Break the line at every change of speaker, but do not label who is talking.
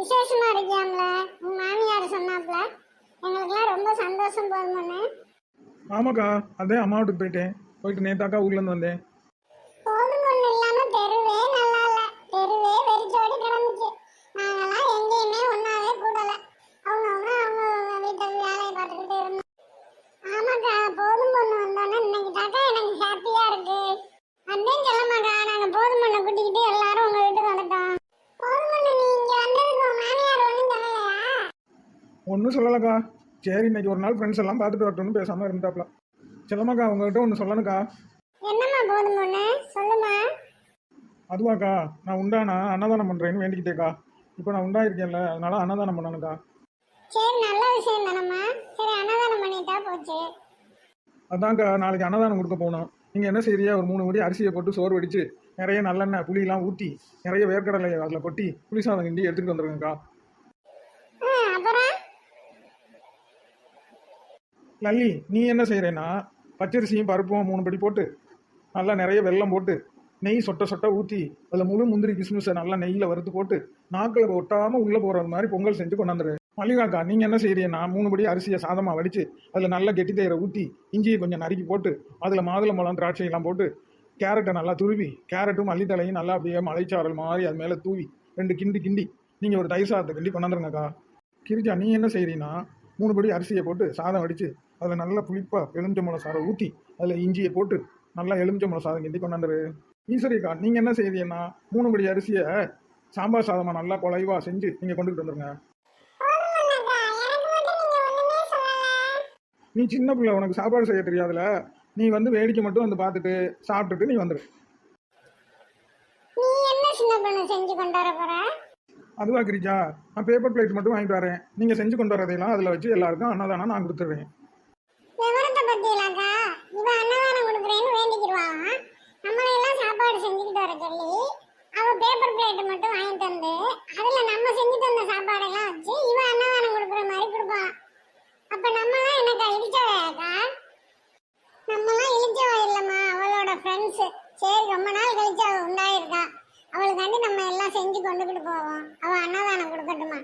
விசேஷமா இருக்கியாம்ல? உன் மாமியார் சொன்னாப்ல. எங்களுக்கெல்லாம் ரொம்ப சந்தோஷம் போதுமண்ணு
ஆமாக்கா அதே அம்மா வீட்டுக்கு போயிட்டேன். போயிட்டு நேத்தாக்கா ஊர்லேருந்து வந்தேன். ஒன்றும் சொல்லலக்கா. சரி இன்னைக்கு ஒரு நாள் ஃப்ரெண்ட்ஸ் எல்லாம் பார்த்துட்டு வரட்டும்னு பேசாமல் இருந்தாப்ல செல்லம்மாக்கா உங்ககிட்ட ஒன்று சொல்லணுக்கா.
என்னம்மா போதும் பொண்ணு? சொல்லுமா
அதுவாக்கா நான் உண்டானா அன்னதானம் பண்ணுறேன்னு வேண்டிக்கிட்டேக்கா. இப்போ நான் உண்டாயிருக்கேன்ல அதனால அன்னதானம் பண்ணணுக்கா.
சரி நல்ல விஷயம் தானம்மா. சரி அன்னதானம் பண்ணிட்டா போச்சு.
அதான்க்கா நாளைக்கு அன்னதானம் கொடுக்க போகணும் நீங்கள் என்ன செய்றீங்க? ஒரு மூணு முடி அரிசியை போட்டு சோறு வடித்து நிறைய நல்லெண்ணெய் புளியெல்லாம் ஊற்றி நிறைய வேர்க்கடலை அதில் கொட்டி புளி சாதம் கிண்டி எடுத்துகிட்டு வந்துருங்கக்கா.
அப்புறம்?
லல்லி நீ என்ன செய்கிறேன்னா பச்சரிசியும் பருப்பும் மூணு படி போட்டு நல்லா நிறைய வெல்லம் போட்டு நெய் சொட்ட சொட்ட ஊற்றி அதில் முழு முந்திரி கிஸ்மிஸை நல்லா நெய்யில் வறுத்து போட்டு நாக்கில் ஒட்டாமல் உள்ளே போகிற மாதிரி பொங்கல் செஞ்சு கொண்டாந்துரு. மல்லிகாக்கா நீங்கள் என்ன செய்கிறீங்கன்னா மூணு படி அரிசியை சாதமாக வடித்து அதில் நல்லா கெட்டி தயிரை ஊற்றி இஞ்சியை கொஞ்சம் நறுக்கி போட்டு அதில் மாதுளம்பழம் திராட்சையெல்லாம் போட்டு கேரட்டை நல்லா துருவி கேரட்டும் மல்லித்தலையும் நல்லா அப்படியே மலைச்சாரல் மாதிரி அது மேலே தூவி ரெண்டு கிண்டி கிண்டி நீங்கள் ஒரு தயிர் சாதத்தை கிண்டி கொண்டாந்துருங்கக்கா. கிரிஜா நீ என்ன செய்கிறீன்னா மூணு படி அரிசியை போட்டு சாதம் வடித்து அதில் நல்லா புளிப்பாக எலுமிச்சம்பழம் சாரை ஊற்றி அதில் இஞ்சியை போட்டு நல்லா எலுமிச்சம்பழம் சாதம் கிண்டி கொண்டாந்துரு ஈஸ்வரிக்கா நீங்கள் என்ன செய்றீங்கன்னா மூணு படி அரிசியை சாம்பார் சாதமாக நல்லா குலைவாக செஞ்சு நீங்கள் கொண்டுகிட்டு வந்துருங்க. நீ சின்ன பிள்ளை உனக்கு சாப்பாடு செய்ய தெரியாதுல. நீ வந்து வேடிக்கை மட்டும் வந்து பார்த்துட்டு சாப்பிட்டுட்டு நீ வந்துடு
நீ என்ன சின்ன செஞ்சு கொண்டாட போற?
அதுவா கிரிஜா? நான் பேப்பர் பிளேட் மட்டும் வாங்கிட்டு வரேன். நீங்கள் செஞ்சு கொண்டு வரதையெல்லாம் அதில் வச்சு எல்லாருக்கும் அன்னதானம் நான் கொடுத்துட்றேன்.
அன்னதானம் சாப்பாடு பேப்பர் மட்டும் நம்ம செஞ்சு சாப்பாடெல்லாம் அன்னதானம் அவளோட சரி ரொம்ப நாள் கழிச்சா எல்லாம் செஞ்சு கொண்டுகிட்டு போவோம். அவ அன்னதானம் கொடுக்கட்டுமா?